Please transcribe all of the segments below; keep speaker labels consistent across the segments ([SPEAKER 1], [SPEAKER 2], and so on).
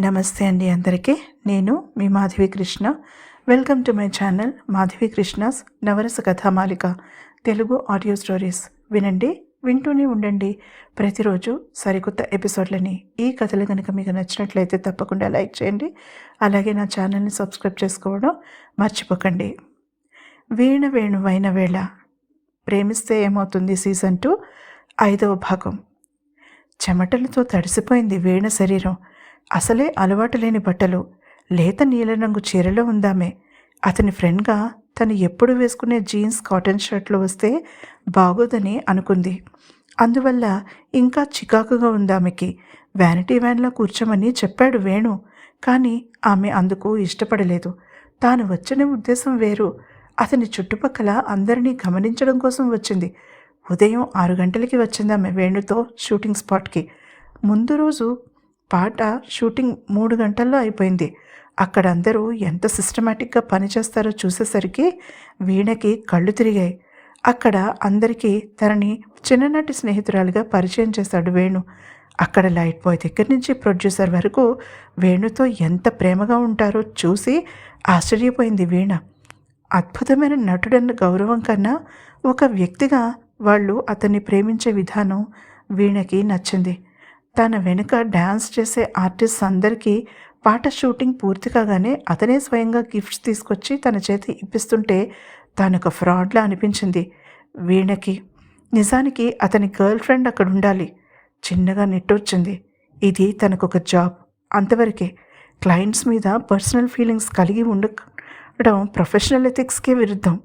[SPEAKER 1] నమస్తే అండి అందరికీ. నేను మీ Madhavi Krishna. Welcome to my channel Madhavi Krishna's Navarasa Kathamalika. Telugu audio stories వినండి వింటూనే ఉండండి. ప్రతిరోజు సరికొత్త ఎపిసోడ్లని ఈ కథలు కనుక మీకు నచ్చినట్లయితే తప్పకుండా లైక్ చేయండి. అలాగే నా ఛానల్ని సబ్స్క్రైబ్ చేసుకోవడం మర్చిపోకండి. వీణ వేణువైన వేళ. ప్రేమిస్తే ఏమవుతుంది సీజన్ టూ? ఐదవ భాగం. చెమటలతో తడిసిపోయింది వీణ శరీరం. అసలే అలవాటు లేని బట్టలు లేత నీలరంగు చీరలో ఉందామే. అతని ఫ్రెండ్గా తను ఎప్పుడు వేసుకునే జీన్స్ కాటన్ షర్ట్లు వస్తే బాగోదని అనుకుంది. అందువల్ల ఇంకా చికాకుగా ఉందామెకి. వ్యానిటీ వ్యాన్లో కూర్చోమని చెప్పాడు వేణు కానీ ఆమె అందుకు ఇష్టపడలేదు. తాను వచ్చిన ఉద్దేశం వేరు. అతని చుట్టుపక్కల అందరినీ గమనించడం కోసం వచ్చింది. ఉదయం ఆరు గంటలకి వచ్చిందామె వేణుతో షూటింగ్ స్పాట్కి ముందు రోజు పాట షూటింగ్ మూడు గంటల్లో అయిపోయింది. అక్కడ అందరూ ఎంత సిస్టమేటిక్గా పనిచేస్తారో చూసేసరికి వీణకి కళ్ళు తిరిగాయి. అక్కడ అందరికీ తనని చిన్ననాటి స్నేహితురాలుగా పరిచయం చేశాడు వేణు. అక్కడ లైట్ బాయ్ దగ్గర నుంచి ప్రొడ్యూసర్ వరకు వేణుతో ఎంత ప్రేమగా ఉంటారో చూసి ఆశ్చర్యపోయింది వీణ. అద్భుతమైన నటుడన్న గౌరవం కన్నా ఒక వ్యక్తిగా వాళ్ళు అతన్ని ప్రేమించే విధానం వీణకి నచ్చింది. తన వెనుక డ్యాన్స్ చేసే ఆర్టిస్ట్ అందరికీ పాట షూటింగ్ పూర్తి కాగానే అతనే స్వయంగా గిఫ్ట్స్ తీసుకొచ్చి తన చేతి ఇప్పిస్తుంటే తానొక ఫ్రాడ్లా అనిపించింది. వీణకి నిజానికి అతని గర్ల్ ఫ్రెండ్ అక్కడ ఉండాలి. చిన్నగా నెట్టొచ్చింది. ఇది తనకొక జాబ్. అంతవరకే క్లయింట్స్ మీద పర్సనల్ ఫీలింగ్స్ కలిగి ఉండడం ప్రొఫెషనల్ ఎథిక్స్కే విరుద్ధం.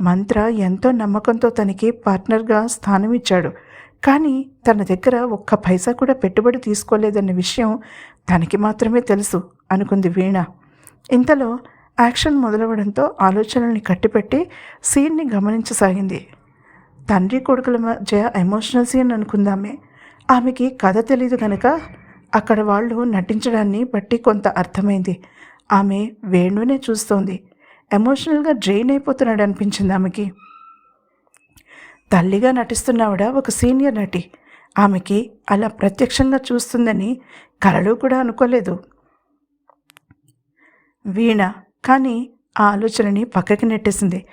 [SPEAKER 1] మంత్ర ఎంతో నమ్మకంతో తనకి పార్ట్నర్గా స్థానం ఇచ్చాడు కానీ తన దగ్గర ఒక్క పైసా కూడా పెట్టుబడి తీసుకోలేదన్న విషయం తనకి మాత్రమే తెలుసు అనుకుంది వీణ. ఇంతలో యాక్షన్ మొదలవడంతో ఆలోచనల్ని కట్టిపెట్టి సీన్ని గమనించసాగింది. తండ్రి కొడుకుల మధ్య ఎమోషనల్ సీన్ అనుకుందామే. ఆమెకి కథ తెలీదు కనుక అక్కడ వాళ్ళు నటించడాన్ని బట్టి కొంత అర్థమైంది. ఆమె వేణునే చూస్తోంది. ఎమోషనల్గా డ్రెయిన్ అయిపోతున్నాడు అనిపించింది ఆమెకి. తల్లిగా నటిస్తున్నవిడ ఒక సీనియర్ నటి. ఆమెకి అలా ప్రత్యక్షంగా చూస్తుందని కలలు కూడా అనుకోలేదు. వీణ కానీ ఆ ఆలోచనని పక్కకి నెట్టేసింది.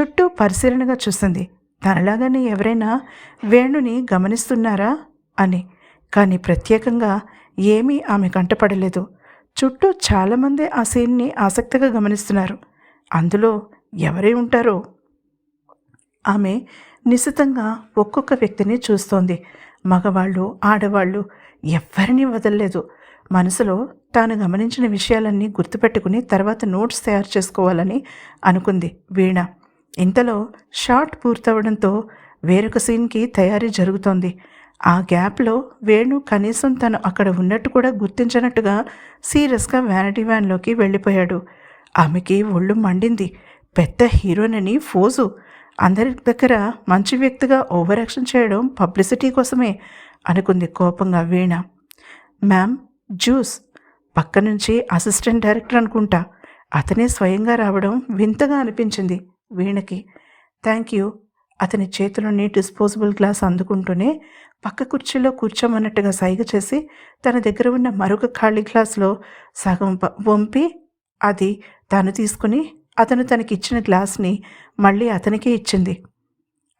[SPEAKER 1] చుట్టూ పరిశీలనగా చూసింది. తనలాగానే ఎవరైనా వేణుని గమనిస్తున్నారా అని. కానీ ప్రత్యేకంగా ఏమీ ఆమె కంటపడలేదు చుట్టూ చాలామంది ఆ సీన్ని ఆసక్తిగా గమనిస్తున్నారు. అందులో ఎవరై ఉంటారో? ఆమె నిశితంగా ఒక్కొక్క వ్యక్తిని చూస్తోంది. మగవాళ్ళు ఆడవాళ్ళు ఎవ్వరినీ వదలలేదు. మనసులో తాను గమనించిన విషయాలన్నీ గుర్తుపెట్టుకుని తర్వాత నోట్స్ తయారు చేసుకోవాలని అనుకుంది వీణ. ఇంతలో షార్ట్ పూర్తవడంతో వేరొక సీన్కి తయారీ జరుగుతోంది. ఆ గ్యాప్లో వేణు కనీసం తను అక్కడ ఉన్నట్టు కూడా గుర్తించినట్టుగా సీరియస్గా వ్యానిటీ వ్యాన్లోకి వెళ్ళిపోయాడు. ఆమెకి ఒళ్ళు మండింది. పెద్ద హీరోయిన్ ఫోజు. అందరి దగ్గర మంచి వ్యక్తిగా ఓవర్ యాక్షన్ చేయడం పబ్లిసిటీ కోసమే అనుకుంది కోపంగా వీణ. మ్యామ్ జ్యూస్ పక్క నుంచి అసిస్టెంట్ డైరెక్టర్ అనుకుంటా. అతనే స్వయంగా రావడం వింతగా అనిపించింది వీణకి. Thank you. అతని చేతిలోని డిస్పోజబుల్ గ్లాస్ అందుకుంటూనే పక్క కుర్చీలో కూర్చోమన్నట్టుగా సైగ చేసి తన దగ్గర ఉన్న మరొక ఖాళీ గ్లాస్లో సగం వంపి అది తాను తీసుకుని అతను తనకిచ్చిన గ్లాస్ని మళ్ళీ అతనికే ఇచ్చింది.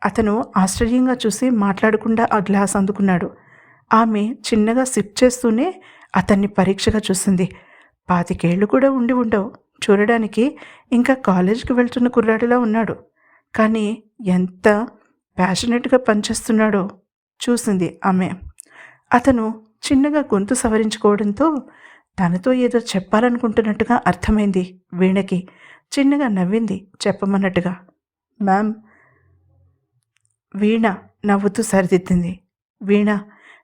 [SPEAKER 1] అతను ఆశ్చర్యంగా చూసి మాట్లాడకుండా ఆ గ్లాస్ అందుకున్నాడు. ఆమె చిన్నగా సిప్ చేస్తూనే అతన్ని పరీక్షగా చూసింది. పాతికేళ్ళు కూడా ఉండి ఉండవు. చూడడానికి ఇంకా కాలేజీకి వెళ్తున్న కుర్రాడిలా ఉన్నాడు. కానీ ఎంత ప్యాషనెట్గా పనిచేస్తున్నాడో చూసింది ఆమె. అతను చిన్నగా గొంతు సవరించుకోవడంతో తనతో ఏదో చెప్పాలనుకుంటున్నట్టుగా అర్థమైంది వీణకి. చిన్నగా నవ్వింది చెప్పమన్నట్టుగా. మ్యామ్ వీణ నవ్వుతూ సరిదిద్దింది. వీణ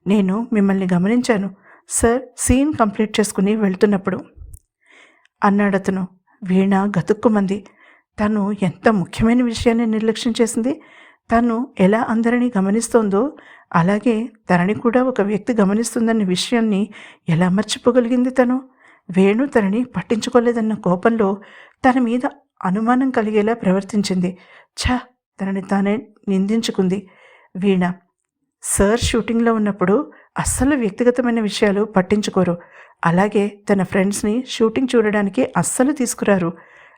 [SPEAKER 1] నేను మిమ్మల్ని గమనించాను. సార్ సీన్ కంప్లీట్ చేసుకుని వెళ్తున్నప్పుడు అన్నాడతను వీణ గతుక్కుమంది. తను ఎంత ముఖ్యమైన విషయాన్ని నిర్లక్ష్యం చేసింది? తను ఎలా అందరినీ గమనిస్తోందో అలాగే తనని కూడా ఒక వ్యక్తి గమనిస్తుందన్న విషయాన్ని ఎలా మర్చిపోగలిగింది తను? వేణు తనని పట్టించుకోలేదన్న కోపంలో తన మీద అనుమానం కలిగేలా ప్రవర్తించింది. ఛ! తనని తానే నిందించుకుంది. వీణ! సార్ షూటింగ్లో ఉన్నప్పుడు అస్సలు వ్యక్తిగతమైన విషయాలు పట్టించుకోరు. అలాగే తన ఫ్రెండ్స్ని షూటింగ్ చూడడానికి అస్సలు తీసుకురారు.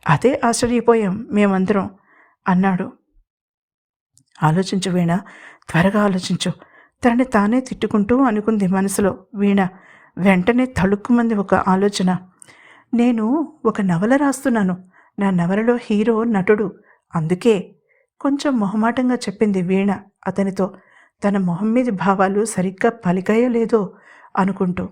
[SPEAKER 1] అదే ఆశ్చర్యపోయాం మేమందరం అన్నాడు. ఆలోచించు వీణ త్వరగా ఆలోచించు. తనని తానే తిట్టుకుంటూ అనుకుంది మనసులో. వీణ వెంటనే తళుక్కుమంది ఒక ఆలోచన. నేను ఒక నవల రాస్తున్నాను. నా నవలలో హీరో నటుడు. అందుకే కొంచెం మొహమాటంగా చెప్పింది వీణ అతనితో. తన మొహం మీద భావాలు సరిగ్గా పలికాయో లేదో అనుకుంటూ.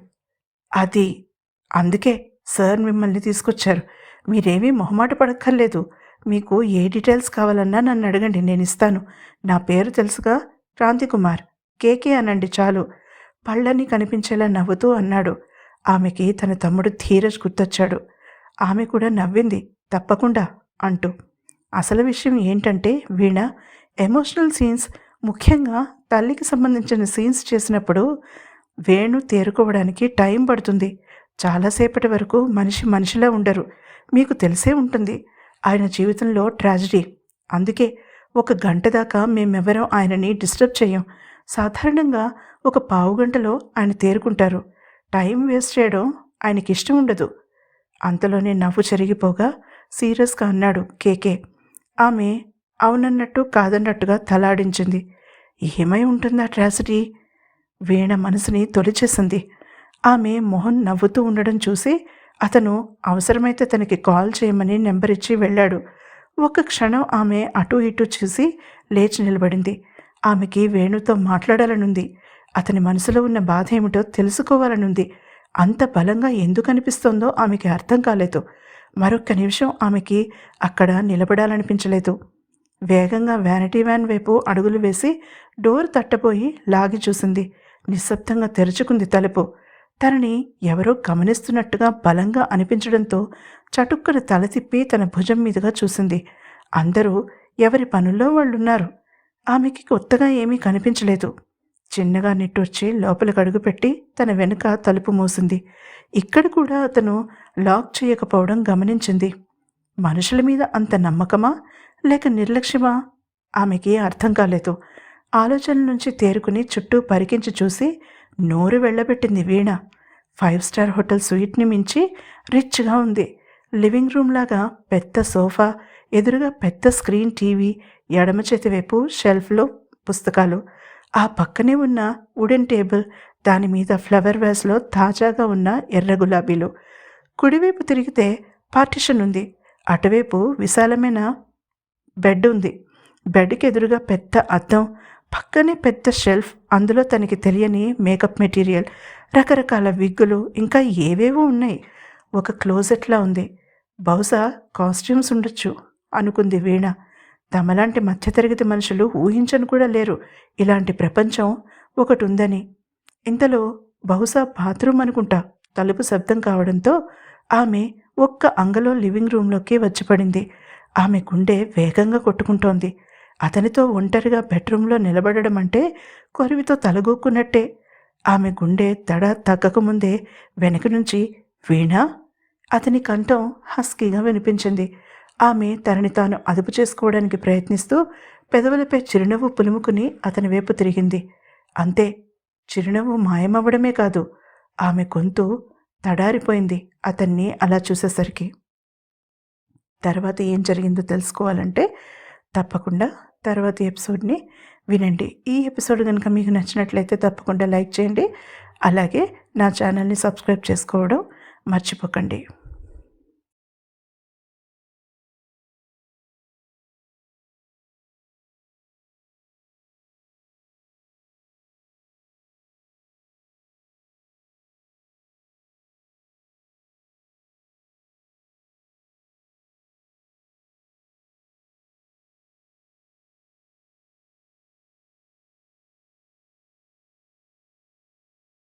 [SPEAKER 1] అది అందుకే సార్ మిమ్మల్ని తీసుకొచ్చారు. మీరేమీ మొహమాట పడక్కర్లేదు. మీకు ఏ డీటెయిల్స్ కావాలన్నా నన్ను అడగండి నేను ఇస్తాను. నా పేరు తెలుసుగా? క్రాంతికుమార్ కేకే అనండి చాలు. పళ్ళని కనిపించేలా నవ్వుతూ అన్నాడు. ఆమెకి తన తమ్ముడు ధీరజ్ గుర్తొచ్చాడు. ఆమె కూడా నవ్వింది. తప్పకుండా అంటూ. అసలు విషయం ఏంటంటే వీణ ఎమోషనల్ సీన్స్ ముఖ్యంగా తల్లికి సంబంధించిన సీన్స్ చేసినప్పుడు వేణు తేరుకోవడానికి టైం పడుతుంది. చాలాసేపటి వరకు మనిషి మనిషిలా ఉండరు. మీకు తెలిసే ఉంటుంది. ఆయన జీవితంలో ట్రాజడీ. అందుకే ఒక గంట దాకా మేమెవరం ఆయనని డిస్టర్బ్ చేయం సాధారణంగా ఒక పావు గంటలో ఆయన తేరుకుంటారు. టైం వేస్ట్ చేయడం ఆయనకి ఇష్టం ఉండదు. అంతలోనే నవ్వు జరిగిపోగా సీరియస్గా అన్నాడు కేకే. ఆమె అవునన్నట్టు కాదన్నట్టుగా తలాడించింది. ఏమై ఉంటుందా ట్రాజడీ? వీణ మనసుని తొలిచేసింది. ఆమె మొహన్ నవ్వుతూ ఉండడం చూసి అతను అవసరమైతే తనకి కాల్ చేయమని నెంబర్ ఇచ్చి వెళ్ళాడు. ఒక క్షణం ఆమె అటు ఇటు చూసి లేచి నిలబడింది. ఆమెకి వేణుతో మాట్లాడాలనుంది. అతని మనసులో ఉన్న బాధ ఏమిటో తెలుసుకోవాలనుంది. అంత బలంగా ఎందుకు అనిపిస్తోందో ఆమెకి అర్థం కాలేదు. మరొక్క నిమిషం ఆమెకి అక్కడ నిలబడాలనిపించలేదు. వేగంగా వ్యానిటీ వ్యాన్ వైపు అడుగులు వేసి డోర్ తట్టబోయి లాగి చూసింది. నిశ్శబ్దంగా తెరుచుకుంది తలుపు. తనని ఎవరో గమనిస్తున్నట్టుగా బలంగా అనిపించడంతో చటుక్కన తల తిప్పి తన భుజం మీదుగా చూసింది. అందరూ ఎవరి పనుల్లో వాళ్ళున్నారు. ఆమెకి కొత్తగా ఏమీ కనిపించలేదు. చిన్నగా నిట్టూర్చి లోపలికి అడుగుపెట్టి తన వెనుక తలుపు మూసింది. ఇక్కడ కూడా అతను లాక్ చేయకపోవడం గమనించింది. మనుషుల మీద అంత నమ్మకమా? లేక నిర్లక్ష్యమా? ఆమెకి అర్థం కాలేదు. ఆలోచనల నుంచి తేరుకుని చుట్టూ పరికించి చూసి నోరు వెళ్ళబెట్టింది వీణ. ఫైవ్ స్టార్ హోటల్ స్వీట్ని మించి రిచ్గా ఉంది. లివింగ్ రూమ్ లాగా పెద్ద సోఫా ఎదురుగా పెద్ద స్క్రీన్ టీవీ ఎడమ చేతి వైపు షెల్ఫ్లో పుస్తకాలు. ఆ పక్కనే ఉన్న వుడెన్ టేబుల్ దాని మీద ఫ్లవర్ వేస్లో తాజాగా ఉన్న ఎర్ర గులాబీలు. కుడివైపు తిరిగితే పార్టిషన్ ఉంది. అటువైపు విశాలమైన బెడ్ ఉంది. బెడ్కి ఎదురుగా పెద్ద అద్దం పక్కనే పెద్ద షెల్ఫ్ అందులో తనకి తెలియని మేకప్ మెటీరియల్ రకరకాల విగ్గులు ఇంకా ఏవేవో ఉన్నాయి. ఒక క్లోజెట్లా ఉంది. బహుశా కాస్ట్యూమ్స్ ఉండొచ్చు అనుకుంది వీణ. తమలాంటి మధ్యతరగతి మనుషులు ఊహించను కూడా లేరు. ఇలాంటి ప్రపంచం ఒకటి ఉందని ఇంతలో బహుశా బాత్రూమ్ అనుకుంటా తలుపు శబ్దం కావడంతో ఆమె ఒక్క అంగలో లివింగ్ రూమ్లోకి వచ్చిపడింది ఆమె గుండె వేగంగా కొట్టుకుంటోంది. అతనితో ఒంటరిగా బెడ్రూమ్లో నిలబడడం అంటే కొరివితో తలగొక్కున్నట్టే. ఆమె గుండె దడ తగ్గకముందే వెనక నుంచి వీణా? అతని కంఠం హస్కీగా వినిపించింది. ఆమె తనని తాను అదుపు చేసుకోవడానికి ప్రయత్నిస్తూ పెదవులపై చిరునవ్వు పులుముకుని అతని వైపు తిరిగింది. అంతే చిరునవ్వు మాయమవ్వడమే కాదు. ఆమె గొంతు తడారిపోయింది అతన్ని అలా చూసేసరికి. తర్వాత ఏం జరిగిందో తెలుసుకోవాలంటే తప్పకుండా తర్వాత ఎపిసోడ్ని వినండి. ఈ ఎపిసోడ్ కనుక మీకు నచ్చినట్లయితే తప్పకుండా లైక్ చేయండి. అలాగే నా ఛానల్ని సబ్స్క్రైబ్ చేసుకోవడం మర్చిపోకండి.